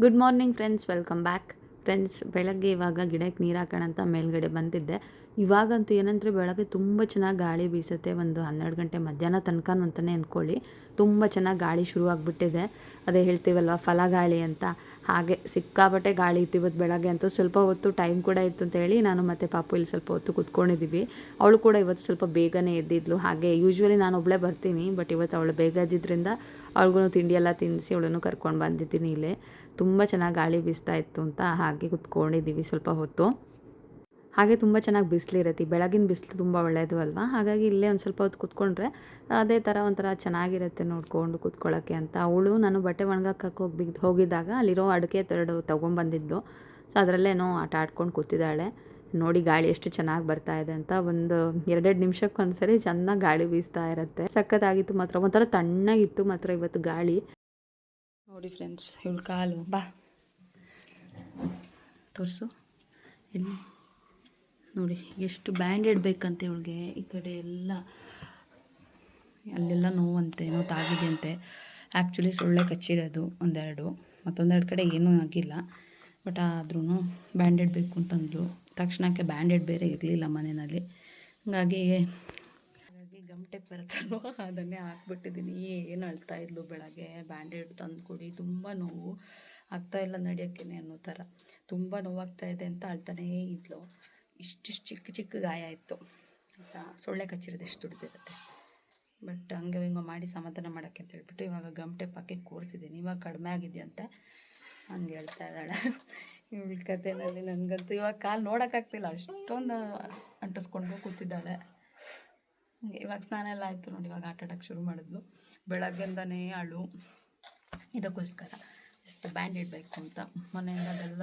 Good morning friends welcome back friends ಬೆಳಗ್ಗೆ ಇವಾಗ ಗಿಡಕ್ಕೆ ನೀರು ಹಾಕೋಣ ಅಂತ ಮೇಲ್ಗಡೆ ಬಂದಿದ್ದೆ. ಇವಾಗಂತೂ ಏನಂದರೆ ಬೆಳಗ್ಗೆ ತುಂಬ ಚೆನ್ನಾಗಿ ಗಾಳಿ ಬೀಸುತ್ತೆ. ಒಂದು ಹನ್ನೆರಡು ಗಂಟೆ ಮಧ್ಯಾಹ್ನ ತನಕನೂ ಅಂತಲೇ ಅಂದ್ಕೊಳ್ಳಿ ತುಂಬ ಚೆನ್ನಾಗಿ ಗಾಳಿ ಶುರುವಾಗ್ಬಿಟ್ಟಿದೆ. ಅದೇ ಹೇಳ್ತೀವಲ್ವ, ಫಲಗಾಳಿ ಅಂತ. ಹಾಗೆ ಸಿಕ್ಕಾಪಟ್ಟೆ ಗಾಳಿ ಇತ್ತು ಇವತ್ತು ಬೆಳಗ್ಗೆ ಅಂತೂ ಸ್ವಲ್ಪ ಹೊತ್ತು ಟೈಮ್ ಕೂಡ ಇತ್ತು ಅಂತ ಹೇಳಿ ನಾನು ಮತ್ತು ಪಾಪು ಇಲ್ಲಿ ಸ್ವಲ್ಪ ಹೊತ್ತು ಕುತ್ಕೊಂಡಿದ್ದೀವಿ. ಅವಳು ಕೂಡ ಇವತ್ತು ಸ್ವಲ್ಪ ಬೇಗನೆ ಎದ್ದಿದ್ಲು. ಹಾಗೆ ಯೂಶ್ವಲಿ ನಾನು ಒಬ್ಬಳೇ ಬರ್ತೀನಿ ಬಟ್ ಇವತ್ತು ಅವಳು ಬೇಗ ಇದ್ದಿದ್ದರಿಂದ ಅವಳಿಗೂ ತಿಂಡಿ ಎಲ್ಲ ತಿನ್ನಿಸಿ ಅವಳನ್ನು ಕರ್ಕೊಂಡು ಬಂದಿದ್ದೀನಿ ಇಲ್ಲೇ. ತುಂಬ ಚೆನ್ನಾಗಿ ಗಾಳಿ ಬೀಸ್ತಾ ಇತ್ತು ಅಂತ ಹಾಗೆ ಕುತ್ಕೊಂಡಿದ್ದೀವಿ ಸ್ವಲ್ಪ ಹೊತ್ತು. ಹಾಗೆ ತುಂಬ ಚೆನ್ನಾಗಿ ಬಿಸಿಲಿರತ್ತೆ ಬೆಳಗಿನ ಬಿಸಿಲು ತುಂಬ ಒಳ್ಳೆಯದು ಅಲ್ವಾ? ಹಾಗಾಗಿ ಇಲ್ಲೇ ಒಂದು ಸ್ವಲ್ಪ ಹೊತ್ತು ಕುತ್ಕೊಂಡ್ರೆ ಅದೇ ಥರ ಒಂಥರ ಚೆನ್ನಾಗಿರುತ್ತೆ ನೋಡ್ಕೊಂಡು ಕುತ್ಕೊಳ್ಳೋಕ್ಕೆ ಅಂತ. ಅವಳು ನಾನು ಬಟ್ಟೆ ಒಣಗಾಕಕ್ಕೆ ಹೋಗಿ ಹೋಗಿದ್ದಾಗ ಅಲ್ಲಿರೋ ಅಡಿಕೆ ತೆರಡು ತೊಗೊಂಬಂದಿದ್ದು. ಸೊ ಅದರಲ್ಲೇನೋ ಆಟ ಆಡ್ಕೊಂಡು ಕೂತಿದ್ದಾಳೆ. ನೋಡಿ ಗಾಳಿ ಎಷ್ಟು ಚೆನ್ನಾಗಿ ಬರ್ತಾ ಇದೆ ಅಂತ ಒಂದು ಎರಡೆರಡು ನಿಮಿಷಕ್ಕೆ ಒಂದ್ಸರಿ ಚೆನ್ನಾಗಿ ಗಾಳಿ ಬೀಸ್ತಾ ಇರುತ್ತೆ. ಸಖತ್ತಾಗಿತ್ತು ಮಾತ್ರ. ಒಂಥರ ತಣ್ಣಗಿತ್ತು ಮಾತ್ರ ಇವತ್ತು ಗಾಳಿ. ನೋಡಿ ಫ್ರೆಂಡ್ಸ್ ಇವಳು ಕಾಲು. ಬಾ. ತೋರಿಸು. ನೋಡಿ, ಎಷ್ಟು ಬ್ಯಾಂಡೆಡ್ ಬೇಕಂತೆ ಇವಳಿಗೆ. ಈ ಕಡೆ ಎಲ್ಲ, ಅಲ್ಲೆಲ್ಲ ನೋವಂತೆ ನೋವು ತಾಗಿದೆ ಅಂತೆ ಆ್ಯಕ್ಚುಲಿ ಸೊಳ್ಳೆ ಕಚ್ಚಿರೋದು ಒಂದೆರಡು, ಮತ್ತೊಂದೆರಡು ಕಡೆ ಏನೂ ಆಗಿಲ್ಲ. ಬಟ್ ಆದ್ರೂ ಬ್ಯಾಂಡೆಡ್ ಬೇಕು ಅಂತಂದ್ಲು ತಕ್ಷಣಕ್ಕೆ ಬ್ಯಾಂಡೆಡ್ ಬೇರೆ ಇರಲಿಲ್ಲ ಮನೆಯಲ್ಲಿ. ಹಾಗಾಗಿ ಹಾಗಾಗಿ ಗಮ್ಟೆ ಬರುತ್ತಲ್ವ? ಅದನ್ನೇ ಹಾಕ್ಬಿಟ್ಟಿದ್ದೀನಿ. ಏನು ಅಳ್ತಾ ಇದ್ಲು ಬೆಳಗ್ಗೆ. ಬ್ಯಾಂಡೆಡ್ ತಂದು ಕೊಡಿ. ತುಂಬ ನೋವು. ಆಗ್ತಾ ಇಲ್ಲ ನಡೆಯೋಕ್ಕೇನೆ ಅನ್ನೋ ಥರ. ತುಂಬ ನೋವಾಗ್ತಾ ಇದೆ ಅಂತ ಅಳ್ತಾನೇ ಇದ್ಲು. ಇಷ್ಟಿಷ್ಟು ಚಿಕ್ಕ ಚಿಕ್ಕ ಗಾಯ ಇತ್ತು. ಆಯಿತಾ? ಸೊಳ್ಳೆ ಕಚ್ಚಿರೋದು ಎಷ್ಟು ದುಡ್ದಿರುತ್ತೆ. ಬಟ್ ಹಂಗೆ ಹಿಂಗೆ ಮಾಡಿ ಸಮಾಧಾನ ಮಾಡೋಕ್ಕೆ ಅಂತ ಹೇಳ್ಬಿಟ್ಟು ಇವಾಗ ಗಮ್ ಟೇಪ್ ಹಾಕಿ ಕೂರಿಸಿದ್ದೀನಿ. ಇವಾಗ ಕಡಿಮೆ ಆಗಿದೆಯಂತೆ. ಹಂಗೆ ಹೇಳ್ತಾ ಇದ್ದಾಳೆ. ಇವಳ ಕಥೆನಲ್ಲಿ ನನಗಂತೂ ಇವಾಗ ಕಾಲು ನೋಡೋಕ್ಕಾಗ್ತಿಲ್ಲ ಅಷ್ಟೊಂದು ಅಂಟಿಸ್ಕೊಂಡು ಕೂತಿದ್ದಾಳೆ. ಹಂಗೆ ಇವಾಗ ಸ್ನಾನ ಎಲ್ಲ ಆಯಿತು ನೋಡಿ, ಇವಾಗ ಆಟ ಆಡೋಕ್ಕೆ ಶುರು ಮಾಡಿದ್ಲು. ಬೆಳಗ್ಗೆಂದನೇ ಅಳು. ಇದಕ್ಕೋಸ್ಕರ ಎಷ್ಟು ಬ್ಯಾಂಡೇಡ್ ಬೇಕು ಅಂತ. ಮನೆಯಿಂದ ಅದೆಲ್ಲ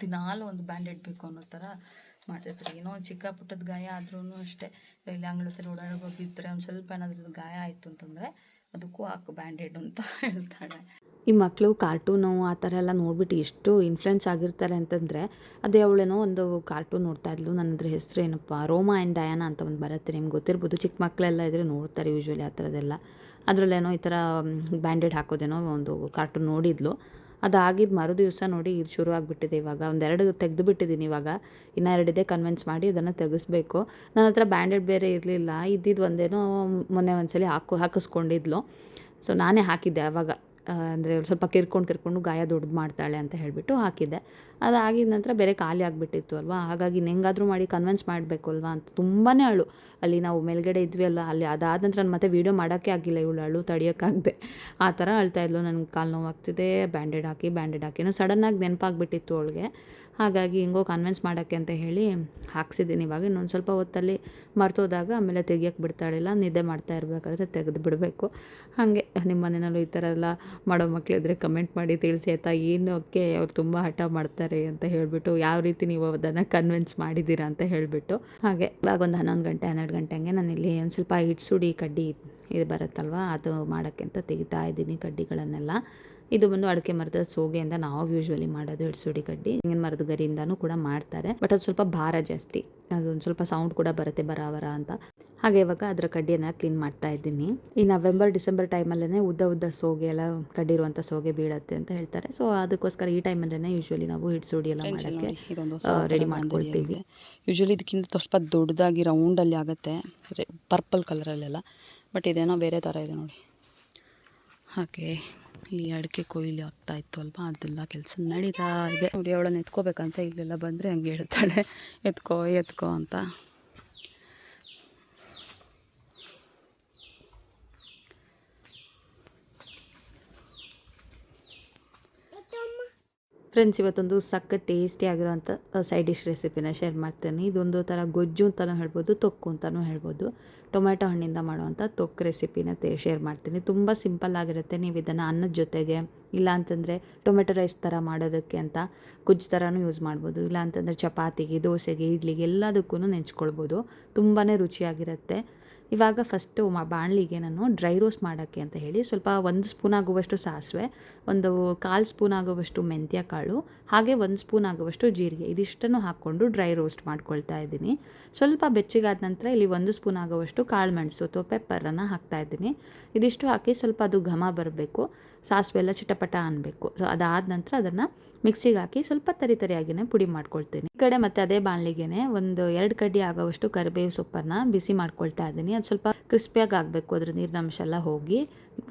ದಿನಾಲು ಒಂದು ಬ್ಯಾಂಡೇಡ್ ಬೇಕು ಅನ್ನೋ ಥರ ಮಾಡ್ತಿರ್ತಾರೆ. ಏನೋ ಚಿಕ್ಕ ಪುಟ್ಟದ ಗಾಯ ಆದ್ರೂ ಅಷ್ಟೇ. ಇಲ್ಲಿ ಅಂಗಳದಲ್ಲಿ ಓಡಾಡೋ ಬಿದ್ದರೆ ಒಂದು ಸ್ವಲ್ಪ ಏನಾದ್ರೂ ಗಾಯ ಆಯಿತು ಅಂತಂದರೆ ಅದಕ್ಕೂ ಹಾಕು ಬ್ಯಾಂಡೆಡ್ ಅಂತ ಹೇಳ್ತಾಳೆ ಈ ಮಕ್ಕಳು ಕಾರ್ಟೂನು ಆ ಥರ ಎಲ್ಲ ನೋಡ್ಬಿಟ್ಟು ಎಷ್ಟು ಇನ್ಫ್ಲುಯೆನ್ಸ್ ಆಗಿರ್ತಾರೆ ಅಂತಂದರೆ ಅದೇ ಅವಳೇನೋ ಒಂದು ಕಾರ್ಟೂನ್ ನೋಡ್ತಾ ಇದ್ಲು. ನನ್ನದ್ರ ಹೆಸರು ಏನಪ್ಪ? ರೋಮಾ ಆ್ಯಂಡ್ ಡಯಾನ ಅಂತ ಒಂದು ಬರುತ್ತೆ. ನಿಮ್ಗೆ ಗೊತ್ತಿರ್ಬೋದು. ಚಿಕ್ಕ ಮಕ್ಕಳೆಲ್ಲ ಇದ್ರೆ ನೋಡ್ತಾರೆ ಯೂಶ್ವಲಿ ಆ ಥರದ್ದೆಲ್ಲ ಅದರಲ್ಲೇನೋ ಈ ಥರ ಬ್ಯಾಂಡೆಡ್ ಹಾಕೋದೇನೋ ಒಂದು ಕಾರ್ಟೂನ್ ನೋಡಿದ್ಲು. ಅದಾಗಿದ್ದು ಮರು ದಿವಸ ನೋಡಿ ಇದು ಶುರು ಆಗಿಬಿಟ್ಟಿದೆ ಇವಾಗ. ಒಂದೆರಡು ತೆಗೆದು ಬಿಟ್ಟಿದ್ದೀನಿ ಇವಾಗ. ಇನ್ನು ಎರಡಿದೆ ಕನ್ವಿನ್ಸ್ ಮಾಡಿ ಅದನ್ನು ತೆಗೆಸ್ಬೇಕು. ನನ್ನ ಹತ್ರ ಬ್ಯಾಂಡೆಡ್ ಬೇರೆ ಇರಲಿಲ್ಲ. ಇದ್ದಿದ್ದು ಒಂದೇನೋ ಮೊನ್ನೆ ಒಂದ್ಸಲಿ ಹಾಕು, ಹಾಕಿಸ್ಕೊಂಡಿದ್ಲು. ಸೊ ನಾನೇ ಹಾಕಿದ್ದೆ ಆವಾಗ ಅಂದರೆ ಸ್ವಲ್ಪ ಕಿರ್ಕೊಂಡು ಕಿರ್ಕೊಂಡು ಗಾಯ ದೊಡ್ಡದು ಮಾಡ್ತಾಳೆ ಅಂತ ಹೇಳಿಬಿಟ್ಟು ಹಾಕಿದ್ದೆ. ಅದಾಗಿದ ನಂತರ ಬೇರೆ ಖಾಲಿ ಆಗಿಬಿಟ್ಟಿತ್ತು ಅಲ್ವಾ? ಹಾಗಾಗಿ ಹೆಂಗಾದರೂ ಮಾಡಿ ಕನ್ವಿನ್ಸ್ ಮಾಡಬೇಕು ಅಲ್ವಾ ಅಂತ ತುಂಬಾ ಅಳು. ಅಲ್ಲಿ ನಾವು ಮೇಲ್ಗಡೆ ಇದ್ವಿ ಅಲ್ಲ, ಅಲ್ಲಿ ಅದಾದ ನಂತರ ನಾನು ಮತ್ತೆ ವೀಡಿಯೋ ಮಾಡೋಕ್ಕೆ ಆಗಿಲ್ಲ ಇವಳು ಅಳು ತಡಿಯೋಕ್ಕಾಗದೆ ಆ ಥರ ಅಳ್ತಾ ಇದ್ಲು. ನನಗೆ ಕಾಲು ನೋವಾಗ್ತಿದೆ. ಬ್ಯಾಂಡೆಡ್ ಹಾಕಿ ಬ್ಯಾಂಡೆಡ್ ಹಾಕಿ. ಸಡನ್ನಾಗಿ ನೆನಪಾಗ್ಬಿಟ್ಟಿತ್ತು ಅವಳಿಗೆ. ಹಾಗಾಗಿ ಹಿಂಗೋ ಕನ್ವಿನ್ಸ್ ಮಾಡೋಕ್ಕೆ ಅಂತ ಹೇಳಿ ಹಾಕ್ಸಿದ್ದೀನಿ. ಇವಾಗ ಇನ್ನೊಂದು ಸ್ವಲ್ಪ ಹೊತ್ತಲ್ಲಿ ಮರ್ತೋದಾಗ ಆಮೇಲೆ ತೆಗಿಯೋಕ್ಕೆ ಬಿಡ್ತಾಳಿಲ್ಲ, ನಿದ್ದೆ ಮಾಡ್ತಾ ಇರಬೇಕಾದ್ರೆ ತೆಗೆದು ಬಿಡಬೇಕು. ಹಾಗೆ ನಿಮ್ಮ ಮನೆಯಲ್ಲೂ ಈ ಥರ ಎಲ್ಲ ಮಾಡೋ ಮಕ್ಕಳಿದ್ರೆ ಕಮೆಂಟ್ ಮಾಡಿ ತಿಳಿಸಿ ಆಯಿತಾ? ಏನಕ್ಕೆ ಅವ್ರು ತುಂಬ ಹಠ ಮಾಡ್ತಾರೆ ಅಂತ ಹೇಳಿಬಿಟ್ಟು ಯಾವ ರೀತಿ ನೀವು ಅದನ್ನು ಕನ್ವಿನ್ಸ್ ಮಾಡಿದ್ದೀರಾ ಅಂತ ಹೇಳಿಬಿಟ್ಟು. ಹಾಗೆ ಇವಾಗ ಒಂದು ಹನ್ನೊಂದು ಗಂಟೆ, ಹನ್ನೆರಡು ಗಂಟೆ ಹಂಗೆ ನಾನಿಲ್ಲಿ ಒಂದು ಸ್ವಲ್ಪ ಹಿಟ್ಸುಡಿ ಕಡ್ಡಿ ಇದು ಬರುತ್ತಲ್ವ, ಅದು ಮಾಡೋಕ್ಕೆ ಅಂತ ತೆಗಿತಾ ಇದ್ದೀನಿ ಕಡ್ಡಿಗಳನ್ನೆಲ್ಲ. ಇದು ಬಂದು ಅಡಿಕೆ ಮರದ ಸೋಗೆಯಿಂದ ನಾವು ಯೂಶ್ವಲಿ ಮಾಡೋದು ಹಿಡ್ಸುಡಿ ಕಡ್ಡಿ. ತೆಂಗಿನ ಮರದ ಗರಿಯಿಂದನೂ ಕೂಡ ಮಾಡ್ತಾರೆ. ಬಟ್ ಅದು ಸ್ವಲ್ಪ ಭಾರ ಜಾಸ್ತಿ. ಅದೊಂದು ಸ್ವಲ್ಪ ಸೌಂಡ್ ಕೂಡ ಬರುತ್ತೆ ಬರಾವರ ಅಂತ. ಹಾಗೆ ಇವಾಗ ಅದರ ಕಡ್ಡಿಯನ್ನು ಕ್ಲೀನ್ ಮಾಡ್ತಾ ಇದ್ದೀನಿ. ಈ ನವೆಂಬರ್ ಡಿಸೆಂಬರ್ ಟೈಮಲ್ಲೇ ಉದ್ದ ಉದ್ದ ಸೋಗೆ ಎಲ್ಲ ಕಡ್ಡಿರುವಂಥ ಸೋಗೆ ಬೀಳುತ್ತೆ ಅಂತ ಹೇಳ್ತಾರೆ. ಸೊ ಅದಕ್ಕೋಸ್ಕರ ಈ ಟೈಮಲ್ಲೇ ಯೂಶ್ವಲಿ ನಾವು ಹಿಡ್ಸುಡಿ ಎಲ್ಲ ಮಾಡೋಕ್ಕೆ ರೆಡಿ ಮಾಡ್ಕೊಳ್ತೀವಿ. ಯೂಶ್ವಲಿ ಇದಕ್ಕಿಂತ ಸ್ವಲ್ಪ ದೊಡ್ಡದಾಗಿ ರೌಂಡಲ್ಲಿ ಆಗುತ್ತೆ. ಪರ್ಪಲ್ ಕಲರಲ್ಲೆಲ್ಲ ಬಟ್ ಇದೇನೋ ಬೇರೆ ಥರ ಇದೆ ನೋಡಿ. ಹಾಗೆ. ಇಲ್ಲಿ ಅಡಿಕೆ ಕೊಯ್ಲಿ ಆಗ್ತಾ ಇತ್ತು ಅಲ್ವಾ? ಅದೆಲ್ಲ ಕೆಲಸ ನಡೀತಾ ಇದೆ. ನೋಡಿ, ಅವಳನ್ನ ಎತ್ಕೋಬೇಕಂತ ಇಲ್ಲೆಲ್ಲ ಬಂದರೆ ಹಂಗೆ ಹೇಳ್ತಾಳೆ, ಎತ್ಕೋ ಎತ್ಕೋ ಅಂತ. ಫ್ರೆಂಡ್ಸ್, ಇವತ್ತೊಂದು ಸಕ್ಕ ಟೇಸ್ಟಿ ಆಗಿರೋಂಥ ಸೈಡ್ ಡಿಶ್ ರೆಸಿಪಿನ ಶೇರ್ ಮಾಡ್ತೇನೆ. ಇದೊಂದು ಥರ ಗೊಜ್ಜು ಅಂತಲೂ ಹೇಳ್ಬೋದು, ತೊಕ್ಕು ಅಂತಲೂ ಹೇಳ್ಬೋದು. ಟೊಮೆಟೊ ಹಣ್ಣಿಂದ ಮಾಡುವಂಥ ತೊಕ್ಕು ರೆಸಿಪಿನ ತೇ ಶೇರ್ ಮಾಡ್ತೀನಿ. ತುಂಬ ಸಿಂಪಲ್ ಆಗಿರುತ್ತೆ. ನೀವು ಇದನ್ನು ಅನ್ನದ ಜೊತೆಗೆ, ಇಲ್ಲ ಅಂತಂದರೆ ಟೊಮೆಟೊ ರೈಸ್ ಥರ ಮಾಡೋದಕ್ಕೆ ಅಂತ ಗುಜ್ಜು ಥರನೂ ಯೂಸ್ ಮಾಡ್ಬೋದು. ಇಲ್ಲ ಅಂತಂದರೆ ಚಪಾತಿಗೆ, ದೋಸೆಗೆ, ಇಡ್ಲಿಗೆ ಎಲ್ಲದಕ್ಕೂ ನೆಂಚ್ಕೊಳ್ಬೋದು. ತುಂಬಾ ರುಚಿಯಾಗಿರುತ್ತೆ. ಇವಾಗ ಫಸ್ಟು ಮಾ ಬಾಣಲಿಗೆ ನಾನು ಡ್ರೈ ರೋಸ್ಟ್ ಮಾಡೋಕ್ಕೆ ಅಂತ ಹೇಳಿ ಸ್ವಲ್ಪ ಒಂದು ಸ್ಪೂನ್ ಆಗುವಷ್ಟು ಸಾಸಿವೆ, ಒಂದು ಕಾಲು ಸ್ಪೂನ್ ಆಗುವಷ್ಟು ಮೆಂತ್ಯ ಕಾಳು ಹಾಗೆ ಒಂದು ಸ್ಪೂನ್ ಆಗುವಷ್ಟು ಜೀರಿಗೆ. ಇದಿಷ್ಟನ್ನು ಹಾಕ್ಕೊಂಡು ಡ್ರೈ ರೋಸ್ಟ್ ಮಾಡ್ಕೊಳ್ತಾ ಇದ್ದೀನಿ. ಸ್ವಲ್ಪ ಬೆಚ್ಚಗಾದ ನಂತರ ಇಲ್ಲಿ ಒಂದು ಸ್ಪೂನ್ ಆಗುವಷ್ಟು ಕಾಳು ಮೆಣಸು ಅಥವಾ ಪೆಪ್ಪರನ್ನು ಹಾಕ್ತಾ ಇದ್ದೀನಿ. ಇದಿಷ್ಟು ಹಾಕಿ ಸ್ವಲ್ಪ ಅದು ಘಮ ಬರಬೇಕು, ಸಾಸಿವೆ ಎಲ್ಲ ಚಿಟಪಟ ಅನ್ನಬೇಕು ಸೊ ಅದಾದ ನಂತರ ಅದನ್ನು ಮಿಕ್ಸಿಗೆ ಹಾಕಿ ಸ್ವಲ್ಪ ತರಿ ತರಿಯಾಗಿನೇ ಪುಡಿ ಮಾಡ್ಕೊಳ್ತೀನಿ. ಈ ಕಡೆ ಮತ್ತೆ ಅದೇ ಬಾಣಲಿಗೆನೆ ಒಂದು ಎರಡು ಕಡ್ಡಿ ಆಗೋವಷ್ಟು ಕರಿಬೇವು ಸೊಪ್ಪನ್ನು ಬಿಸಿ ಮಾಡ್ಕೊಳ್ತಾ ಇದ್ದೀನಿ. ಅದು ಸ್ವಲ್ಪ ಕ್ರಿಸ್ಪಿಯಾಗಿ ಆಗಬೇಕು. ಅದ್ರ ನೀರಿನಂಶ ಎಲ್ಲ ಹೋಗಿ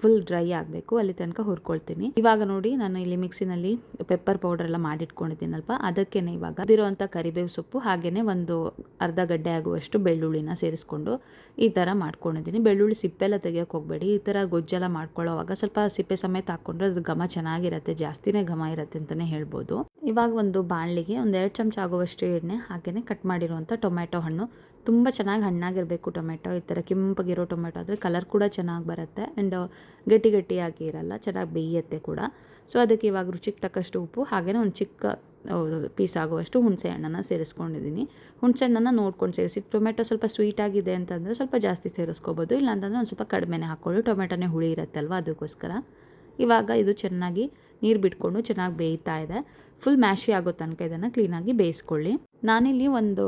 ಫುಲ್ ಡ್ರೈ ಆಗಬೇಕು, ಅಲ್ಲಿ ತನಕ ಹುರ್ಕೊಳ್ತೀನಿ. ಇವಾಗ ನೋಡಿ, ನಾನು ಇಲ್ಲಿ ಮಿಕ್ಸಿನಲ್ಲಿ ಪೆಪ್ಪರ್ ಪೌಡರ್ ಎಲ್ಲ ಮಾಡಿಟ್ಕೊಂಡಿದ್ದೀನಲ್ಪ, ಅದಕ್ಕೇನೆ ಇವಾಗ ಅದಿರುವಂಥ ಕರಿಬೇವು ಸೊಪ್ಪು ಹಾಗೇ ಒಂದು ಅರ್ಧ ಗಡ್ಡೆ ಆಗುವಷ್ಟು ಬೆಳ್ಳುಳ್ಳಿನ ಸೇರಿಸ್ಕೊಂಡು ಈ ಥರ ಮಾಡ್ಕೊಂಡಿದ್ದೀನಿ. ಬೆಳ್ಳುಳ್ಳಿ ಸಿಪ್ಪೆ ಎಲ್ಲ ತೆಗಿಯೋಕೆ ಹೋಗಬೇಡಿ, ಈ ಥರ ಗೊಜ್ಜೆಲ್ಲ ಮಾಡ್ಕೊಳ್ಳೋವಾಗ ಸ್ವಲ್ಪ ಸಿಪ್ಪೆ ಸಮೇತ ಹಾಕ್ಕೊಂಡ್ರೆ ಅದು ಘಮ ಚೆನ್ನಾಗಿರುತ್ತೆ, ಜಾಸ್ತಿನೇ ಘಮ ಇರುತ್ತೆ ಅಂತಲೇ ಹೇಳ್ಬೋದು. ಇವಾಗ ಒಂದು ಬಾಣಲಿಗೆ ಒಂದು ಎರಡು ಚಮಚ ಆಗುವಷ್ಟು ಎಣ್ಣೆ ಹಾಗೆಯೇ ಕಟ್ ಮಾಡಿರುವಂಥ ಟೊಮ್ಯಾಟೊ ಹಣ್ಣು ತುಂಬ ಚೆನ್ನಾಗಿ ಹಣ್ಣಾಗಿರಬೇಕು ಟೊಮೆಟೊ ಈ ಥರ ಕೆಂಪಗಿರೋ ಟೊಮೆಟೊ ಆದರೆ ಕಲರ್ ಕೂಡ ಚೆನ್ನಾಗಿ ಬರುತ್ತೆ. ಆ್ಯಂಡ್ ಗಟ್ಟಿ ಗಟ್ಟಿಯಾಗಿ ಇರಲ್ಲ, ಚೆನ್ನಾಗಿ ಬೇಯುತ್ತೆ ಕೂಡ. ಸೊ ಅದಕ್ಕೆ ಇವಾಗ ರುಚಿಗೆ ತಕ್ಕಷ್ಟು ಉಪ್ಪು ಹಾಗೆಯೇ ಒಂದು ಚಿಕ್ಕ ಪೀಸ್ ಆಗುವಷ್ಟು ಹುಣಸೆ ಹಣ್ಣನ್ನು ಸೇರಿಸ್ಕೊಂಡಿದ್ದೀನಿ ಹುಣಸೆ ಹಣ್ಣನ್ನು ನೋಡ್ಕೊಂಡು ಸೇರಿಸಿ ಟೊಮೆಟೊ ಸ್ವಲ್ಪ ಸ್ವೀಟ್ ಆಗಿದೆ ಅಂತಂದರೆ ಸ್ವಲ್ಪ ಜಾಸ್ತಿ ಸೇರಿಸ್ಕೋಬೋದು. ಇಲ್ಲಾಂತಂದರೆ ಒಂದು ಸ್ವಲ್ಪ ಕಡಿಮೆನೇ ಹಾಕ್ಕೊಳ್ಳಿ ಟೊಮೆಟೊನೇ ಹುಳಿ ಇರುತ್ತಲ್ವ ಅದಕ್ಕೋಸ್ಕರ. ಇವಾಗ ಇದು ಚೆನ್ನಾಗಿ ನೀರು ಬಿಟ್ಕೊಂಡು ಚೆನ್ನಾಗಿ ಬೇಯ್ತಾ ಇದೆ. ಫುಲ್ ಮ್ಯಾಶಿ ಆಗೋ ತನಕ ಇದನ್ನು ಕ್ಲೀನಾಗಿ ಬೇಯಿಸ್ಕೊಳ್ಳಿ. ನಾನಿಲ್ಲಿ ಒಂದು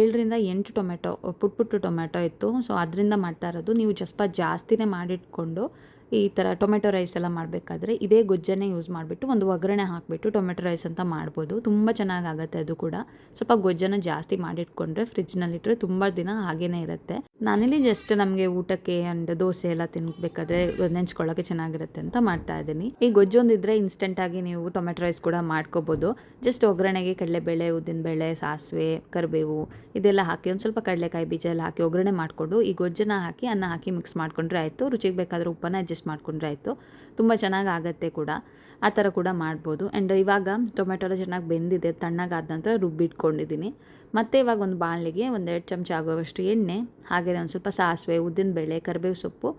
ಏಳರಿಂದ ಎಂಟು ಟೊಮೆಟೊ ಪುಟ್ ಪುಟ್ಟು ಟೊಮೆಟೊ ಇತ್ತು. ಸೊ ಅದರಿಂದ ಮಾಡ್ತಾ ಇರೋದು. ನೀವು ಜಸ್ಪ ಜಾಸ್ತಿನೇ ಮಾಡಿಟ್ಕೊಂಡು ಈ ಥರ ಟೊಮೆಟೊ ರೈಸ್ ಎಲ್ಲ ಮಾಡಬೇಕಾದ್ರೆ ಇದೇ ಗೊಜ್ಜನ್ನೇ ಯೂಸ್ ಮಾಡಿಬಿಟ್ಟು ಒಂದು ಒಗ್ಗರಣೆ ಹಾಕಿಬಿಟ್ಟು ಟೊಮೆಟೊ ರೈಸ್ ಅಂತ ಮಾಡ್ಬೋದು. ತುಂಬ ಚೆನ್ನಾಗಿ ಆಗುತ್ತೆ ಅದು ಕೂಡ. ಸ್ವಲ್ಪ ಗೊಜ್ಜನ್ನು ಜಾಸ್ತಿ ಮಾಡಿಟ್ಕೊಂಡ್ರೆ ಫ್ರಿಜ್ನಲ್ಲಿಟ್ಟರೆ ತುಂಬ ದಿನ ಹಾಗೇನೇ ಇರುತ್ತೆ. ನಾನಿಲ್ಲಿ ಜಸ್ಟ್ ನಮಗೆ ಊಟಕ್ಕೆ ಆ್ಯಂಡ್ ದೋಸೆ ಎಲ್ಲ ತಿನ್ಬೇಕಾದ್ರೆ ನೆಂಚ್ಕೊಳ್ಳೋಕ್ಕೆ ಚೆನ್ನಾಗಿರುತ್ತೆ ಅಂತ ಮಾಡ್ತಾ ಇದ್ದೀನಿ. ಈ ಗೊಜ್ಜೊಂದಿದ್ರೆ ಇನ್ಸ್ಟೆಂಟಾಗಿ ನೀವು ಟೊಮೆಟೊ ರೈಸ್ ಕೂಡ ಮಾಡ್ಕೋಬೋದು. ಜಸ್ಟ್ ಒಗ್ಗರಣೆಗೆ ಕಡಲೆಬೇಳೆ, ಉದ್ದಿನಬೇಳೆ, ಸಾಸಿವೆ, ಕರಿಬೇವು ಇದೆಲ್ಲ ಹಾಕಿ ಒಂದು ಸ್ವಲ್ಪ ಕಡಲೆಕಾಯಿ ಬೀಜ ಎಲ್ಲ ಹಾಕಿ ಒಗ್ಗರಣೆ ಮಾಡಿಕೊಂಡು ಈ ಗೊಜ್ಜನ್ನ ಹಾಕಿ ಅನ್ನ ಹಾಕಿ ಮಿಕ್ಸ್ ಮಾಡ್ಕೊಂಡ್ರೆ ಆಯಿತು. ರುಚಿಗೆ ಬೇಕಾದ್ರೆ ಉಪ್ಪನ್ನು ಅಡ್ಜಸ್ಟ್ ಮಾಡ್ಕೊಂಡ್ರೆ ಆಯಿತು. ತುಂಬ ಚೆನ್ನಾಗಿ ಆಗುತ್ತೆ ಕೂಡ. ಆ ಥರ ಕೂಡ ಮಾಡ್ಬೋದು. ಆ್ಯಂಡ್ ಇವಾಗ ಟೊಮೆಟೊ ಎಲ್ಲ ಚೆನ್ನಾಗಿ ಬೆಂದಿದೆ. ತಣ್ಣಗಾದ ನಂತರ ರುಬ್ಬಿಟ್ಕೊಂಡಿದ್ದೀನಿ ಮತ್ತು ಇವಾಗ ಒಂದು ಬಾಣಲಿಗೆ ಒಂದೆರಡು ಚಮಚ ಆಗುವಷ್ಟು ಎಣ್ಣೆ, ಹಾಗೆ ಒಂದು ಸ್ವಲ್ಪ ಸಾಸಿವೆ, ಉದ್ದಿನಬೇಳೆ, ಕರಿಬೇವು ಸೊಪ್ಪು,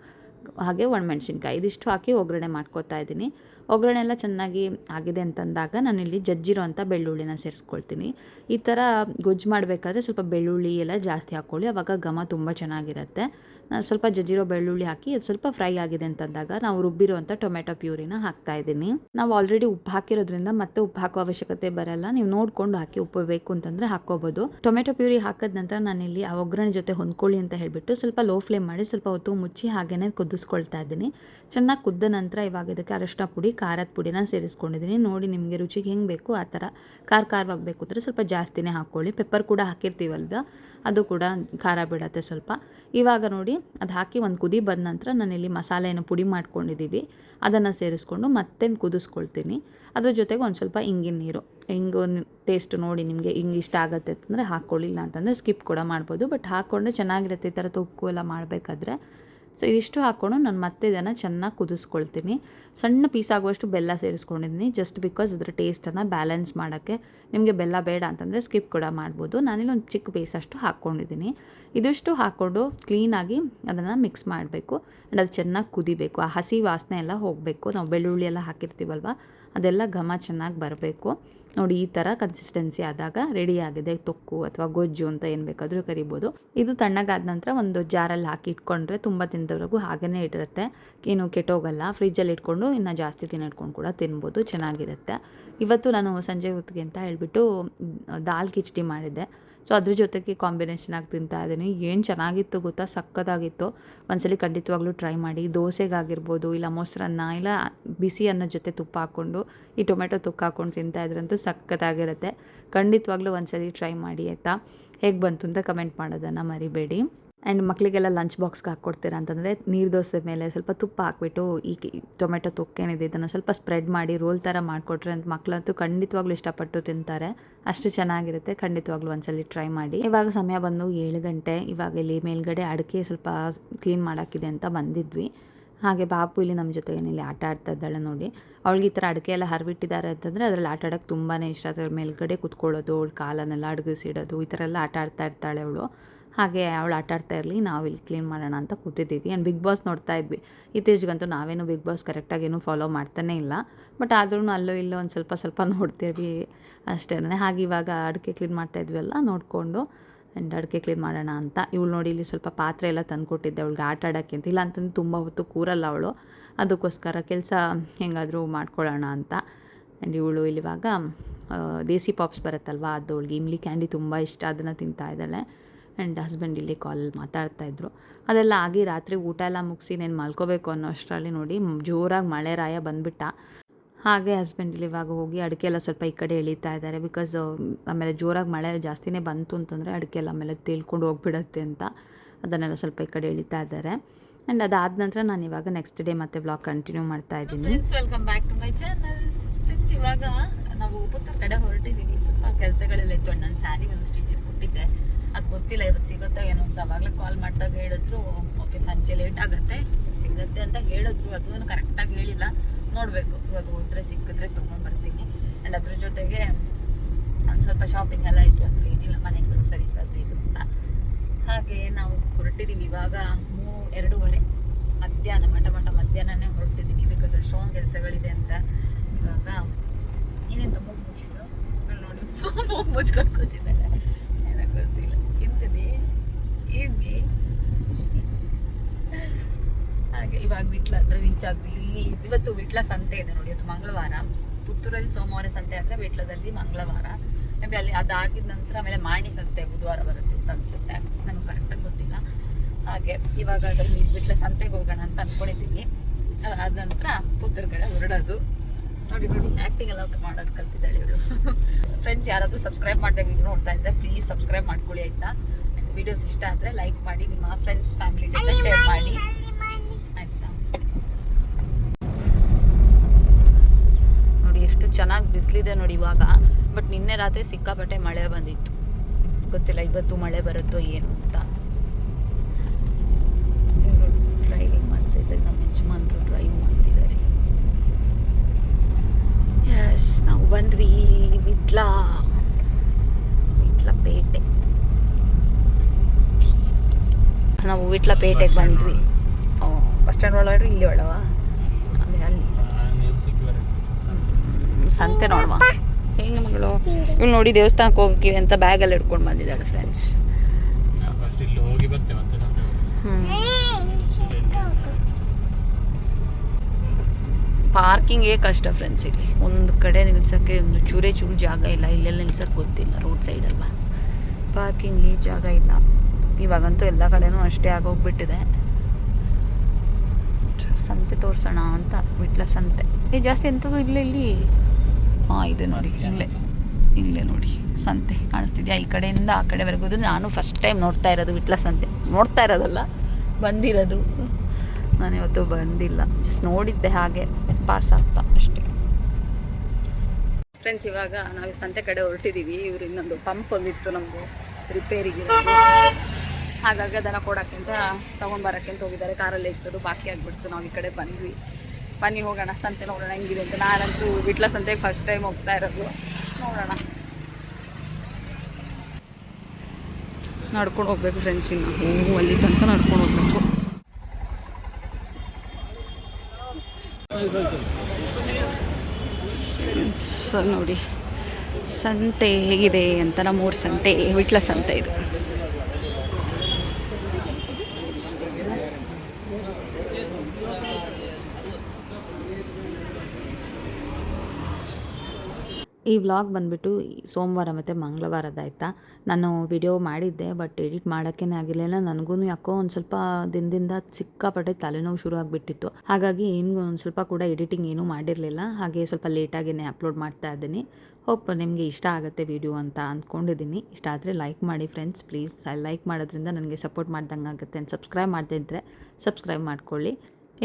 ಹಾಗೆ ಒಣಮೆಣ್ಸಿನ್ಕಾಯಿ. ಇದಿಷ್ಟು ಹಾಕಿ ಒಗ್ಗರಣೆ ಮಾಡ್ಕೊತಾ ಇದ್ದೀನಿ. ಒಗ್ಗರಣೆ ಎಲ್ಲ ಚೆನ್ನಾಗಿ ಆಗಿದೆ ಅಂತಂದಾಗ ನಾನಿಲ್ಲಿ ಜಜ್ಜಿರೋ ಅಂಥ ಬೆಳ್ಳುಳ್ಳಿನ ಸೇರಿಸ್ಕೊಳ್ತೀನಿ. ಈ ಥರ ಗೊಜ್ಜು ಮಾಡಬೇಕಾದ್ರೆ ಸ್ವಲ್ಪ ಬೆಳ್ಳುಳ್ಳಿ ಎಲ್ಲ ಜಾಸ್ತಿ ಹಾಕ್ಕೊಳ್ಳಿ. ಅವಾಗ ಘಮ ತುಂಬ ಚೆನ್ನಾಗಿರುತ್ತೆ. ನಾನು ಸ್ವಲ್ಪ ಜಜ್ಜಿರೋ ಬೆಳ್ಳುಳ್ಳಿ ಹಾಕಿ ಅದು ಸ್ವಲ್ಪ ಫ್ರೈ ಆಗಿದೆ ಅಂತಂದಾಗ ನಾವು ರುಬ್ಬಿರುವಂಥ ಟೊಮೆಟೊ ಪ್ಯೂರಿನ ಹಾಕ್ತಾ ಇದ್ದೀನಿ. ನಾವು ಆಲ್ರೆಡಿ ಉಪ್ಪು ಹಾಕಿರೋದ್ರಿಂದ ಮತ್ತೆ ಉಪ್ಪು ಹಾಕೋ ಅವಶ್ಯಕತೆ ಬರಲ್ಲ. ನೀವು ನೋಡ್ಕೊಂಡು ಹಾಕಿ ಉಪ್ಪು ಬೇಕು ಅಂತಂದರೆ ಹಾಕ್ಕೋಬೋದು. ಟೊಮೆಟೊ ಪ್ಯೂರಿ ಹಾಕಿದ ನಂತರ ನಾನಿಲ್ಲಿ ಆ ಒಗ್ಗರಣೆ ಜೊತೆ ಹೊಂದ್ಕೊಳ್ಳಿ ಅಂತ ಹೇಳಿಬಿಟ್ಟು ಸ್ವಲ್ಪ ಲೋ ಫ್ಲೇಮ್ ಮಾಡಿ ಸ್ವಲ್ಪ ಹೊತ್ತು ಮುಚ್ಚಿ ಹಾಗೇನೆ ಕುದಿಸ್ಕೊಳ್ತಾ ಇದ್ದೀನಿ. ಚೆನ್ನಾಗಿ ಕುದ್ದ ನಂತರ ಇವಾಗ ಇದಕ್ಕೆ ಅರಶಿನ ಪುಡಿ ಖಾರದ ಪುಡಿನ ಸೇರಿಸ್ಕೊಂಡಿದ್ದೀನಿ. ನೋಡಿ ನಿಮಗೆ ರುಚಿಗೆ ಹೆಂಗೆ ಬೇಕು ಆ ಥರ. ಖಾರ ಖಾರವಾಗಿ ಬೇಕು ಅಂದರೆ ಸ್ವಲ್ಪ ಜಾಸ್ತಿನೇ ಹಾಕ್ಕೊಳ್ಳಿ. ಪೆಪ್ಪರ್ ಕೂಡ ಹಾಕಿರ್ತೀವಲ್ವ ಅದು ಕೂಡ ಖಾರ ಬಿಡತ್ತೆ ಸ್ವಲ್ಪ. ಇವಾಗ ನೋಡಿ ಅದು ಹಾಕಿ ಒಂದು ಕುದಿ ಬಂದ ನಂತರ ನಾನಿಲ್ಲಿ ಮಸಾಲೆಯನ್ನು ಪುಡಿ ಮಾಡ್ಕೊಂಡಿದ್ದೀವಿ ಅದನ್ನು ಸೇರಿಸ್ಕೊಂಡು ಮತ್ತೆ ಕುದಿಸ್ಕೊಳ್ತೀನಿ. ಅದ್ರ ಜೊತೆಗೆ ಒಂದು ಸ್ವಲ್ಪ ಇಂಗಿನ ನೀರು. ಹಿಂಗು ಟೇಸ್ಟ್ ನೋಡಿ ನಿಮಗೆ ಹಿಂಗೆ ಇಷ್ಟ ಆಗುತ್ತೆ ಅಂತಂದರೆ ಹಾಕ್ಕೊಳ್ಳಿಲ್ಲ ಅಂತಂದರೆ ಸ್ಕಿಪ್ ಕೂಡ ಮಾಡ್ಬೋದು. ಬಟ್ ಹಾಕ್ಕೊಂಡ್ರೆ ಚೆನ್ನಾಗಿರುತ್ತೆ ಈ ಥರ ತೊಕ್ಕು ಎಲ್ಲ ಮಾಡಬೇಕಾದ್ರೆ. ಸೊ ಇದಿಷ್ಟು ಹಾಕ್ಕೊಂಡು ನಾನು ಮತ್ತೆ ಇದನ್ನು ಚೆನ್ನಾಗಿ ಕುದಿಸ್ಕೊಳ್ತೀನಿ. ಸಣ್ಣ ಪೀಸ್ ಆಗುವಷ್ಟು ಬೆಲ್ಲ ಸೇರಿಸ್ಕೊಂಡಿದ್ದೀನಿ ಜಸ್ಟ್ ಬಿಕಾಸ್ ಅದರ ಟೇಸ್ಟನ್ನು ಬ್ಯಾಲೆನ್ಸ್ ಮಾಡೋಕ್ಕೆ. ನಿಮಗೆ ಬೆಲ್ಲ ಬೇಡ ಅಂತಂದರೆ ಸ್ಕಿಪ್ ಕೂಡ ಮಾಡ್ಬೋದು. ನಾನಿಲ್ಲಿ ಒಂದು ಚಿಕ್ಕ ಪೀಸ್ ಅಷ್ಟು ಹಾಕ್ಕೊಂಡಿದ್ದೀನಿ. ಇದಿಷ್ಟು ಹಾಕ್ಕೊಂಡು ಕ್ಲೀನಾಗಿ ಅದನ್ನು ಮಿಕ್ಸ್ ಮಾಡಬೇಕು. ಆ್ಯಂಡ್ ಅದು ಚೆನ್ನಾಗಿ ಕುದಿಬೇಕು. ಆ ಹಸಿ ವಾಸನೆ ಎಲ್ಲ ಹೋಗಬೇಕು. ನಾವು ಬೆಳ್ಳುಳ್ಳಿ ಎಲ್ಲ ಹಾಕಿರ್ತೀವಲ್ವ? ಅದೆಲ್ಲ ಘಮ ಚೆನ್ನಾಗಿ ಬರಬೇಕು. ನೋಡಿ, ಈ ಥರ ಕನ್ಸಿಸ್ಟೆನ್ಸಿ ಆದಾಗ ರೆಡಿ ಆಗಿದೆ. ತೊಕ್ಕು ಅಥವಾ ಗೊಜ್ಜು ಅಂತ ಏನು ಬೇಕಾದರೂ ಕರಿಬೋದು. ಇದು ತಣ್ಣಗಾದ ನಂತರ ಒಂದು ಜಾರಲ್ಲಿ ಹಾಕಿ ಇಟ್ಕೊಂಡ್ರೆ ತುಂಬ ದಿನದವರೆಗೂ ಹಾಗೇ ಇಟ್ಟಿರುತ್ತೆ ಏನು ಕೆಟ್ಟೋಗಲ್ಲ. ಫ್ರಿಜ್ಜಲ್ಲಿ ಇಟ್ಕೊಂಡು ಇನ್ನು ಜಾಸ್ತಿ ದಿನ ಇಟ್ಕೊಂಡು ಕೂಡ ತಿನ್ಬೋದು. ಚೆನ್ನಾಗಿರುತ್ತೆ. ಇವತ್ತು ನಾನು ಸಂಜೆ ಹೊತ್ತಿಗೆ ಅಂತ ಹೇಳಿಬಿಟ್ಟು, ದಾಲ್ ಕಿಚಡಿ ಮಾಡಿದ್ದೆ. ಸೊ ಅದ್ರ ಜೊತೆಗೆ ಕಾಂಬಿನೇಷನ್ ಆಗಿ ತಿಂತಾ ಇದ್ದೀನಿ ಏನು ಚೆನ್ನಾಗಿತ್ತು ಗೊತ್ತಾ? ಸಕ್ಕತ್ತಾಗಿತ್ತು ಒಂದ್ಸಲಿ ಖಂಡಿತವಾಗ್ಲೂ ಟ್ರೈ ಮಾಡಿ. ದೋಸೆಗಾಗಿರ್ಬೋದು, ಇಲ್ಲ ಮೊಸರನ್ನ, ಇಲ್ಲ ಬಿಸಿ ಅನ್ನೋ ಜೊತೆ ತುಪ್ಪ ಹಾಕ್ಕೊಂಡು, ಈ ಟೊಮೆಟೊ ತುಕ್ಕ ಹಾಕ್ಕೊಂಡು ತಿಂತಾ ಇದ್ರಂತೂ ಸಕ್ಕತ್ತಾಗಿರುತ್ತೆ ಖಂಡಿತವಾಗ್ಲೂ ಒಂದ್ಸಲಿ ಟ್ರೈ ಮಾಡಿ ಆಯಿತಾ? ಹೇಗೆ ಬಂತು ಅಂತ ಕಮೆಂಟ್ ಮಾಡೋದನ್ನು ಮರಿಬೇಡಿ. ಆ್ಯಂಡ್ ಮಕ್ಕಳಿಗೆಲ್ಲ ಲಂಚ್ ಬಾಕ್ಸ್ಗೆ ಹಾಕ್ಕೊಡ್ತೀರ ಅಂತಂದರೆ ನೀರು ದೋಸೆ ಮೇಲೆ ಸ್ವಲ್ಪ ತುಪ್ಪ ಹಾಕ್ಬಿಟ್ಟು ಈ ಟೊಮೆಟೊ ತೊಕ್ಕೇನಿದೆ ಇದನ್ನು ಸ್ವಲ್ಪ ಸ್ಪ್ರೆಡ್ ಮಾಡಿ ರೋಲ್ ಥರ ಮಾಡಿಕೊಟ್ರೆ ಅಂತ ಮಕ್ಕಳಂತೂ ಖಂಡಿತವಾಗ್ಲೂ ಇಷ್ಟಪಟ್ಟು ತಿಂತಾರೆ. ಅಷ್ಟು ಚೆನ್ನಾಗಿರುತ್ತೆ, ಖಂಡಿತವಾಗ್ಲೂ ಒಂದ್ಸಲಿ ಟ್ರೈ ಮಾಡಿ. ಇವಾಗ ಸಮಯ ಬಂದು ಏಳು ಗಂಟೆ, ಇವಾಗ ಇಲ್ಲಿ ಮೇಲ್ಗಡೆ ಅಡಿಕೆ ಸ್ವಲ್ಪ ಕ್ಲೀನ್ ಮಾಡೋಕ್ಕಿದೆ ಅಂತ ಬಂದಿದ್ವಿ. ಹಾಗೆ ಬಾಪು ಇಲ್ಲಿ ನಮ್ಮ ಜೊತೆ ಇಲ್ಲಿ ಆಟ ಆಡ್ತಾ ಇದ್ದಾಳೆ ನೋಡಿ. ಅವಳಿಗೆ ಈ ಥರ ಅಡಿಕೆ ಎಲ್ಲ ಹರಿಬಿಟ್ಟಿದ್ದಾರೆ ಅಂತಂದರೆ ಅದರಲ್ಲಿ ಆಟ ಆಡೋಕ್ಕೆ ತುಂಬಾ ಇಷ್ಟ. ಅದ್ರ ಮೇಲ್ಗಡೆ ಕುತ್ಕೊಳ್ಳೋದು, ಅವಳು ಕಾಲನ್ನೆಲ್ಲ ಅಡಗಿಸಿಡೋದು, ಈ ಥರ ಎಲ್ಲ ಆಟ ಆಡ್ತಾ ಇರ್ತಾಳೆ ಅವಳು. ಹಾಗೆ ಅವಳು ಆಟ ಆಡ್ತಾ ಇರಲಿ, ನಾವು ಇಲ್ಲಿ ಕ್ಲೀನ್ ಮಾಡೋಣ ಅಂತ ಕೂತಿದ್ದೀವಿ. ಆ್ಯಂಡ್ ಬಿಗ್ ಬಾಸ್ ನೋಡ್ತಾ ಇದ್ವಿ. ಇತ್ತೀಚೆಗಂತೂ ನಾವೇನು ಬಿಗ್ ಬಾಸ್ ಕರೆಕ್ಟಾಗಿ ಏನೂ ಫಾಲೋ ಮಾಡ್ತಾನೇ ಇಲ್ಲ. ಬಟ್ ಆದ್ರೂ ಅಲ್ಲೋ ಇಲ್ಲೋ ಒಂದು ಸ್ವಲ್ಪ ಸ್ವಲ್ಪ ನೋಡ್ತೀವಿ ಅಷ್ಟೇ ಹಾಗೆ ಇವಾಗ ಅಡಿಕೆ ಕ್ಲೀನ್ ಮಾಡ್ತಾ ಇದ್ವಲ್ಲ, ನೋಡಿಕೊಂಡು ಆ್ಯಂಡ್ ಅಡಿಕೆ ಕ್ಲೀನ್ ಮಾಡೋಣ ಅಂತ. ಇವಳು ನೋಡಿ ಇಲ್ಲಿ ಸ್ವಲ್ಪ ಪಾತ್ರೆ ಎಲ್ಲ ತಂದುಕೊಟ್ಟಿದ್ದೆ. ಅವಳಿಗೆ ಆಟ ಆಡೋಕ್ಕೆ ಅಂತ. ಇಲ್ಲ ಅಂತಂದು ತುಂಬ ಹೊತ್ತು ಕೂರಲ್ಲ ಅವಳು. ಅದಕ್ಕೋಸ್ಕರ ಕೆಲಸ ಹೆಂಗಾದರೂ ಮಾಡ್ಕೊಳ್ಳೋಣ ಅಂತ. ಆ್ಯಂಡ್ ಇವಳು ಇಲ್ಲಿವಾಗ ದೇಸಿ ಪಾಪ್ಸ್ ಬರುತ್ತಲ್ವ, ಅದು ಅವಳಿಗೆ ಇಮ್ಲಿ ಕ್ಯಾಂಡಿ ತುಂಬ ಇಷ್ಟ. ಅದನ್ನು ತಿಂತಾ ಇದ್ದಾಳೆ. ಆ್ಯಂಡ್ ಹಸ್ಬೆಂಡ್ ಇಲ್ಲಿ ಕಾಲ್ ಮಾತಾಡ್ತಾಯಿದ್ರು ಅದೆಲ್ಲ ಆಗಿ ರಾತ್ರಿ ಊಟ ಎಲ್ಲ ಮುಗಿಸಿ ನಾನು ಮಲ್ಕೋಬೇಕು ಅನ್ನೋ ಅಷ್ಟರಲ್ಲಿ ನೋಡಿ ಜೋರಾಗಿ ಮಳೆ ರಾಯ ಬಂದುಬಿಟ್ಟ. ಹಾಗೆ ಹಸ್ಬೆಂಡ್ ಇಲ್ಲಿ ಇವಾಗ ಹೋಗಿ ಅಡಿಕೆ ಎಲ್ಲ ಸ್ವಲ್ಪ ಈ ಕಡೆ ಎಳೀತಾ ಇದ್ದಾರೆ ಬಿಕಾಸ್ ಆಮೇಲೆ ಜೋರಾಗಿ ಮಳೆ ಜಾಸ್ತಿನೇ ಬಂತು ಅಂತಂದರೆ ಅಡಿಕೆ ಎಲ್ಲ ಆಮೇಲೆ ತೇಲ್ಕೊಂಡು ಹೋಗ್ಬಿಡತ್ತೆ ಅಂತ ಅದನ್ನೆಲ್ಲ ಸ್ವಲ್ಪ ಈ ಕಡೆ ಎಳೀತಾ ಇದ್ದಾರೆ. ಆ್ಯಂಡ್ ಅದಾದ ನಂತರ ನಾನು ಇವಾಗ ನೆಕ್ಸ್ಟ್ ಡೇ ಮತ್ತೆ ಬ್ಲಾಗ್ ಕಂಟಿನ್ಯೂ ಮಾಡ್ತಾ ಇದ್ದೀನಿ. Welcome back to my channel friends ಇವಾಗ ನಾವು ಪುತ್ತೂರು ಕಡೆ ಹೊರಟಿದ್ದೀವಿ ಸ್ವಲ್ಪ ಕೆಲಸಗಳೆಲ್ಲ. ಇತ್ತು ನನ್ನ ಸ್ಯಾರಿ ಒಂದು ಸ್ಟಿಚ್ ಕೊಟ್ಟಿದ್ದೆ. ಅದು ಗೊತ್ತಿಲ್ಲ ಇವತ್ತು ಸಿಗುತ್ತಾ ಏನೋ ಅಂತ. ಅವಾಗಲೇ ಕಾಲ್ ಮಾಡಿದಾಗ ಹೇಳಿದ್ರು ಓಕೆ ಸಂಜೆ ಲೇಟ್ ಆಗುತ್ತೆ ಸಿಗುತ್ತೆ ಅಂತ ಹೇಳಿದ್ರು. ಅದು ಕರೆಕ್ಟಾಗಿ ಹೇಳಿಲ್ಲ. ನೋಡಬೇಕು. ಇವಾಗ ಹೋದ್ರೆ ಸಿಕ್ಕಿದ್ರೆ ತೊಗೊಂಡು ಬರ್ತೀನಿ. ಆ್ಯಂಡ್ ಅದ್ರ ಜೊತೆಗೆ ಒಂದು ಸ್ವಲ್ಪ ಶಾಪಿಂಗ್ ಎಲ್ಲ ಇತ್ತು. ಅಂದರೆ ಏನಿಲ್ಲ ಮನೆ ಗ್ರೋಸರೀಸ್ ಅದು ಇದು ಅಂತ. ಹಾಗೆ ನಾವು ಹೊರಟಿದ್ದೀವಿ ಇವಾಗ ಮೂ, ಎರಡೂವರೆ. ಮಧ್ಯಾಹ್ನ, ಮಠ ಮಠ ಮಧ್ಯಾಹ್ನನೇ ಹೊರಟಿದ್ದೀವಿ ಬಿಕಾಸ್ ಅಷ್ಟೊಂದು ಕೆಲಸಗಳಿದೆ ಅಂತ. ಇವಾಗ ಏನೇನು ತುಂಬ ಮುಚ್ಚಿದ್ರು? ನೋಡಿ. ಮೂಗು ಮುಚ್ಕೊಂಡು ಕೂತಿದ್ದಾರೆ ಏನೋ ಗೊತ್ತಿಲ್ಲ ಎಂತದೆ ಏನ್ಗೆ ಹಾಗೆ ಇವಾಗ ವಿಟ್ಲ ಹತ್ರ ರೀಚ್ ಆದ್ವಿ ಇಲ್ಲಿ ಇವತ್ತು ವಿಟ್ಲ ಸಂತೆ ಇದೆ ನೋಡಿ ಇವತ್ತು ಮಂಗಳವಾರ. ಪುತ್ತೂರಲ್ಲಿ ಸೋಮವಾರ ಸಂತೆ ಹತ್ರ ವಿಟ್ಲದಲ್ಲಿ ಮಂಗಳವಾರ. ಮೇಬಿ ಅಲ್ಲಿ ಅದಾಗಿದ ನಂತರ ಆಮೇಲೆ ಮಾಣಿ ಸಂತೆ ಬುಧವಾರ ಬರುತ್ತೆ ಅಂತ ಅನ್ಸುತ್ತೆ. ನನಗೆ ಕರೆಕ್ಟಾಗಿ ಗೊತ್ತಿಲ್ಲ. ಹಾಗೆ ಇವಾಗ ಅದ್ರಲ್ಲಿ ವಿಟ್ಲ ಸಂತೆಗೆ ಹೋಗೋಣ ಅಂತ ಅನ್ಕೊಂಡಿದ್ದೀನಿ ಅದ ನಂತರ ಪುತ್ತೂರು ಕಡೆ ಹೊರಡೋದು. ನೋಡಿ ನೋಡಿ ಆ್ಯಕ್ಟಿಂಗ್ ಎಲ್ಲ ಮಾಡೋದು ಕಲ್ತಿದ್ದಾಳೆ ಇವರು ಫ್ರೆಂಡ್ಸ್ ಯಾರಾದರೂ ಸಬ್ಸ್ಕ್ರೈಬ್ ಮಾಡಿದೆ ವಿಡಿಯೋ ನೋಡ್ತಾ ಇದ್ದರೆ ಪ್ಲೀಸ್ ಸಬ್ಸ್ಕ್ರೈಬ್ ಮಾಡ್ಕೊಳ್ಳಿ ಆಯ್ತಾ? ವಿಡಿಯೋಸ್ ಇಷ್ಟ ಆದರೆ ಲೈಕ್ ಮಾಡಿ ನಿಮ್ಮ ಫ್ರೆಂಡ್ಸ್ ಫ್ಯಾಮಿಲಿ ಜೊತೆ ಶೇರ್ ಮಾಡಿ ಆಯಿತಾ ನೋಡಿ ಎಷ್ಟು ಚೆನ್ನಾಗಿ ಬಿಸಿಲಿದೆ ನೋಡಿ ಇವಾಗ ಬಟ್ ನಿನ್ನೆ ರಾತ್ರಿ ಸಿಕ್ಕಾಪಟ್ಟೆ ಮಳೆ ಬಂದಿತ್ತು. ಗೊತ್ತಿಲ್ಲ ಇವತ್ತು ಮಳೆ ಬರುತ್ತೋ ಏನು ಅಂತ. ಡ್ರೈವಿಂಗ್ ಮಾಡ್ತಾ ಇದ್ದಾರೆ ನಮ್ಮ ಯಜಮಾನ್ರು ಡ್ರೈವ್ ಮಾಡ್ತಿದ್ದಾರೆ. ಎಸ್ ನಾವು ಬಂದ್ವಿ ವಿಟ್ಲ. ವಿಟ್ಲ ಪೇಟೆ. ನಾವು ವಿಟ್ಲ ಪೇಟೆಗೆ ಬಂದ್ವಿ. ಬಸ್ ಸ್ಟ್ಯಾಂಡ್ ಒಳಗಡೆ ಇಲ್ಲಿ ಒಳವ ಅದೇ ಅಲ್ಲಿ ಸಂತೆ ನೋಡುವ ಹೆಂಗೆ ಮಗಳು? ಇವ್ನು ನೋಡಿ ದೇವಸ್ಥಾನಕ್ಕೆ ಹೋಗಕ್ಕೆ ಅಂತ ಬ್ಯಾಗಲ್ಲಿ ಹಿಡ್ಕೊಂಡು ಬಂದಿದ್ದಾಳೆ ಫ್ರೆಂಡ್ಸ್ ಪಾರ್ಕಿಂಗೇ ಕಷ್ಟ ಫ್ರೆಂಡ್ಸ್ ಇಲ್ಲಿ. ಒಂದು ಕಡೆ ನಿಲ್ಸೋಕ್ಕೆ ಒಂದು ಚೂರೇ ಚೂರು ಜಾಗ ಇಲ್ಲ. ಇಲ್ಲೆಲ್ಲ ನಿಲ್ಸೋಕ್ಕೆ ಗೊತ್ತಿಲ್ಲ ರೋಡ್ ಸೈಡ್ ಅಲ್ವಾ. ಏ ಜಾಗ ಇಲ್ಲ. ಇವಾಗಂತೂ ಎಲ್ಲ ಕಡೆನೂ ಅಷ್ಟೇ ಆಗೋಗ್ಬಿಟ್ಟಿದೆ. ಸಂತೆ ತೋರಿಸೋಣ ಅಂತ ಬಿಟ್ಲ ಸಂತೆ. ಏ ಜಾಸ್ತಿ ಎಂಥದ್ದು ಇಲ್ಲ ಇಲ್ಲಿ. ಹಾಂ ಇದೆ ನೋಡಿ ಇಲ್ಲೇ. ಇಲ್ಲೇ ನೋಡಿ ಸಂತೆ ಕಾಣಿಸ್ತಿದ್ಯಾ? ಈ ಕಡೆಯಿಂದ ಆ ಕಡೆವರೆಗೂ ನಾನು ಫಸ್ಟ್ ಟೈಮ್ ನೋಡ್ತಾ ಇರೋದು ವಿಟ್ಲ ಸಂತೆ. ನೋಡ್ತಾ ಇರೋದಲ್ಲ ಬಂದಿರೋದು. ನಾನು ಇವತ್ತು ಬಂದಿಲ್ಲ. ಜಸ್ಟ್ ನೋಡಿದ್ದೆ ಹಾಗೆ ಪಾಸ್ ಆಗ್ತಾ ಅಷ್ಟೇ. ಫ್ರೆಂಡ್ಸ್ ಇವಾಗ ನಾವು ಸಂತೆ ಕಡೆ ಹೊರಟಿದ್ದೀವಿ ಇವ್ರು ಇನ್ನೊಂದು ಪಂಪ್ ಒಂದಿತ್ತು ನಮ್ಮದು ರಿಪೇರಿಗೆ ಹಾಗಾಗಿ ಅದನ್ನು ಕೊಡೋಕ್ಕಿಂತ ಅಂತ ಹೋಗಿದ್ದಾರೆ. ಕಾರಲ್ಲಿ ಇರ್ತದು ಬಾಕಿ ಆಗಿಬಿಡ್ತು. ನಾವು ಈ ಕಡೆ ಬಂದ್ವಿ. ಬನ್ನಿ, ಹೋಗೋಣ. ಸಂತೆ ನೋಡೋಣ, ಹೆಂಗಿದೆ ಅಂತ. ನಾನಂತೂ ವಿಟ್ಲ ಸಂತೆಗೆ ಫಸ್ಟ್ ಟೈಮ್ ಹೋಗ್ತಾ ಇರೋದು. ನೋಡೋಣ. ನಡ್ಕೊಂಡು ಹೋಗ್ಬೇಕು ಫ್ರೆಂಡ್ಸ್ ಇನ್ನು. ಅಲ್ಲಿ ತನಕ ನಡ್ಕೊಂಡು ಹೋಗ್ಬೇಕು. ಸೊ ನೋಡಿ. ಸಂತೆ ಹೇಗಿದೆ ಅಂತ, ನಮ್ಮೂರು ಸಂತೆ, ವಿಟ್ಲ ಸಂತೆ ಇದು. ಈ ವ್ಲಾಗ್ ಬಂದುಬಿಟ್ಟು ಸೋಮವಾರ ಮತ್ತು ಮಂಗಳವಾರದಾಯ್ತಾ ನಾನು ವಿಡಿಯೋ ಮಾಡಿದ್ದೆ ಬಟ್ ಎಡಿಟ್ ಮಾಡೋಕ್ಕೇ ಆಗಿರಲಿಲ್ಲ ನನಗೂ ಯಾಕೋ ಒಂದು ಸ್ವಲ್ಪ ದಿನದಿಂದ ಸಿಕ್ಕಾಪಟ್ಟೆ ತಲೆನೋವು ಶುರು ಆಗಿಬಿಟ್ಟಿತ್ತು. ಹಾಗಾಗಿ ಏನು ಒಂದು ಸ್ವಲ್ಪ ಕೂಡ ಎಡಿಟಿಂಗ್ ಏನೂ ಮಾಡಿರಲಿಲ್ಲ. ಹಾಗೆ ಸ್ವಲ್ಪ ಲೇಟಾಗಿಯೇ ಅಪ್ಲೋಡ್ ಮಾಡ್ತಾ ಇದ್ದೀನಿ. ಹೋಪ್ ನಿಮಗೆ ಇಷ್ಟ ಆಗುತ್ತೆ ವಿಡಿಯೋ ಅಂತ ಅಂದ್ಕೊಂಡಿದ್ದೀನಿ ಇಷ್ಟ ಆದರೆ ಲೈಕ್ ಮಾಡಿ ಫ್ರೆಂಡ್ಸ್ ಪ್ಲೀಸ್ ಲೈಕ್ ಮಾಡೋದ್ರಿಂದ ನನಗೆ ಸಪೋರ್ಟ್ ಮಾಡ್ದಂಗೆ ಆಗುತ್ತೆ ಸಬ್ಸ್ಕ್ರೈಬ್ ಮಾಡದೇ ಇದ್ದರೆ ಸಬ್ಸ್ಕ್ರೈಬ್ ಮಾಡ್ಕೊಳ್ಳಿ.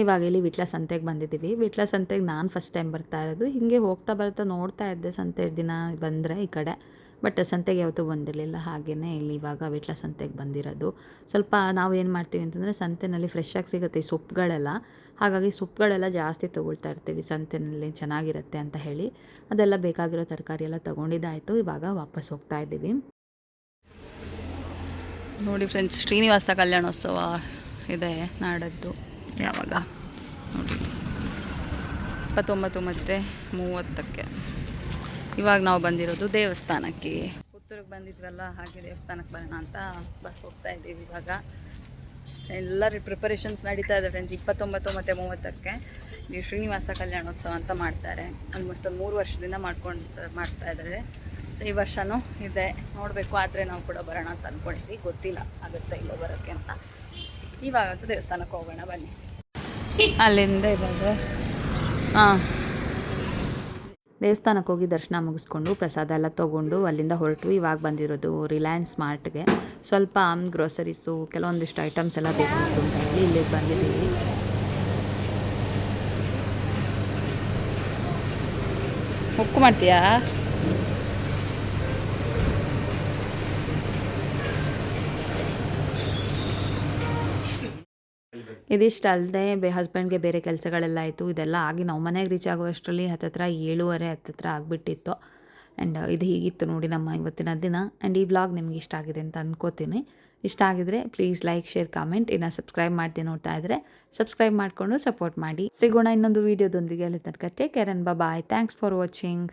ಇವಾಗ ಇಲ್ಲಿ ವಿಟ್ಲ ಸಂತೆಗೆ ಬಂದಿದ್ದೀವಿ. ವಿಟ್ಲ ಸಂತೆಗೆ ನಾನು ಫಸ್ಟ್ ಟೈಮ್ ಬರ್ತಾ ಇರೋದು. ಹೀಗೆ ಹೋಗ್ತಾ ಬರ್ತಾ ನೋಡ್ತಾ ಇದ್ದೆ ಸಂತೆ ದಿನ ಬಂದರೆ ಈ ಕಡೆ. ಬಟ್ ಸಂತೆಗೆ ಯಾವತ್ತೂ ಬಂದಿರಲಿಲ್ಲ. ಹಾಗೆಯೇ ಇಲ್ಲಿ ಇವಾಗ ವಿಟ್ಲ ಸಂತೆಗೆ ಬಂದಿರೋದು. ಸ್ವಲ್ಪ ನಾವು ಏನು ಮಾಡ್ತೀವಿ ಅಂತಂದರೆ ಸಂತೆನಲ್ಲಿ ಫ್ರೆಶ್ಶಾಗಿ ಸಿಗುತ್ತೆ ಈ ಸೊಪ್ಪುಗಳೆಲ್ಲ ಹಾಗಾಗಿ ಸೊಪ್ಪುಗಳೆಲ್ಲ ಜಾಸ್ತಿ ತೊಗೊಳ್ತಾ ಇರ್ತೀವಿ ಸಂತೆನಲ್ಲಿ ಚೆನ್ನಾಗಿರುತ್ತೆ ಅಂತ ಹೇಳಿ. ಅದೆಲ್ಲ ಬೇಕಾಗಿರೋ ತರಕಾರಿ ಎಲ್ಲ ತೊಗೊಂಡಿದ್ದಾಯಿತು. ಇವಾಗ ವಾಪಸ್ ಹೋಗ್ತಾ ಇದ್ದೀವಿ. ನೋಡಿ ಫ್ರೆಂಡ್ಸ್ ಶ್ರೀನಿವಾಸ ಕಲ್ಯಾಣೋತ್ಸವ ಇದೆ ನಾಡದ್ದು. ಯಾವಾಗ? ನೋಡಿ ಇಪ್ಪತ್ತೊಂಬತ್ತು ಮತ್ತು ಮೂವತ್ತಕ್ಕೆ. ಇವಾಗ ನಾವು ಬಂದಿರೋದು ದೇವಸ್ಥಾನಕ್ಕೆ. ಪುತ್ತೂರಿಗೆ ಬಂದಿದ್ವಲ್ಲ, ಹಾಗೆ ದೇವಸ್ಥಾನಕ್ಕೆ ಬರೋಣ ಅಂತ ಬಸ್ ಹೋಗ್ತಾ ಇದ್ದೀವಿ ಇವಾಗ. ಎಲ್ಲ ಪ್ರಿಪರೇಷನ್ಸ್ ನಡೀತಾ ಇದೆ ಫ್ರೆಂಡ್ಸ್ ಇಪ್ಪತ್ತೊಂಬತ್ತು ಮತ್ತು ಮೂವತ್ತಕ್ಕೆ ಈ ಶ್ರೀನಿವಾಸ ಕಲ್ಯಾಣೋತ್ಸವ ಅಂತ ಮಾಡ್ತಾರೆ. ಆಲ್ಮೋಸ್ಟ್ ಒಂದು ಮೂರು ವರ್ಷದಿಂದ ಮಾಡ್ಕೊಂಡು, ಮಾಡ್ತಾ ಇದ್ದಾರೆ. ಸೊ ಈ ವರ್ಷವೂ ಇದೆ. ನೋಡಬೇಕು, ಆದರೆ ನಾವು ಕೂಡ ಬರೋಣ ಅಂತ ಅಂದ್ಕೊಂಡಿದ್ವಿ ಗೊತ್ತಿಲ್ಲ, ಆಗುತ್ತೆ ಇಲ್ಲೋ ಬರೋಕ್ಕೆ ಅಂತ. ಇವಾಗಂತೂ ದೇವಸ್ಥಾನಕ್ಕೆ ಹೋಗೋಣ, ಬನ್ನಿ. ಅಲ್ಲಿಂದ ಇವಾಗ. ಹಾಂ. ದೇವಸ್ಥಾನಕ್ಕೆ ಹೋಗಿ ದರ್ಶನ ಮುಗಿಸ್ಕೊಂಡು ಪ್ರಸಾದ ಎಲ್ಲ ತೊಗೊಂಡು ಅಲ್ಲಿಂದ ಹೊರಟು ಇವಾಗ ಬಂದಿರೋದು ರಿಲಯನ್ಸ್ ಮಾರ್ಟ್ಗೆ ಸ್ವಲ್ಪ ಗ್ರೋಸರೀಸು ಕೆಲವೊಂದಿಷ್ಟು ಐಟಮ್ಸ್ ಎಲ್ಲ ಬೇಕಿತ್ತು ಅಂತ ಹೇಳಿ ಇಲ್ಲಿಗೆ ಬಂದಿದ್ದೀವಿ. ಉಕ್ಕು ಮಾಡ್ತೀಯಾ? ಇದಿಷ್ಟು ಅಲ್ಲದೆ ಬೇ ಹಸ್ಬೆಂಡ್ಗೆ ಬೇರೆ ಕೆಲಸಗಳೆಲ್ಲ ಆಯಿತು, ಇದೆಲ್ಲ ಆಗಿ ನಾವು ಮನೆಗೆ ರೀಚ್ ಆಗುವಷ್ಟರಲ್ಲಿ ಹತ್ತತ್ರ ಏಳುವರೆ ಹತ್ತತ್ರ ಆಗಿಬಿಟ್ಟಿತ್ತು. ಆ್ಯಂಡ್ ಇದು ಹೀಗಿತ್ತು ನೋಡಿ ನಮ್ಮ ಇವತ್ತಿನ ದಿನ. ಆ್ಯಂಡ್ ಈ ವ್ಲಾಗ್ ನಿಮ್ಗೆ ಇಷ್ಟ ಆಗಿದೆ ಅಂತ ಅಂದ್ಕೋತೀನಿ ಇಷ್ಟ ಆಗಿದ್ರೆ ಪ್ಲೀಸ್ ಲೈಕ್ ಶೇರ್ ಕಾಮೆಂಟ್ ಇನ್ನು ಸಬ್ಸ್ಕ್ರೈಬ್ ಮಾಡ್ತೀನಿ ನೋಡ್ತಾ ಇದ್ರೆ ಸಬ್ಸ್ಕ್ರೈಬ್ ಮಾಡಿಕೊಂಡು ಸಪೋರ್ಟ್ ಮಾಡಿ. ಸಿಗೋಣ ಇನ್ನೊಂದು ವೀಡಿಯೋದೊಂದಿಗೆ ಅಲ್ಲಿ ತನಕ take care and bye thanks for watching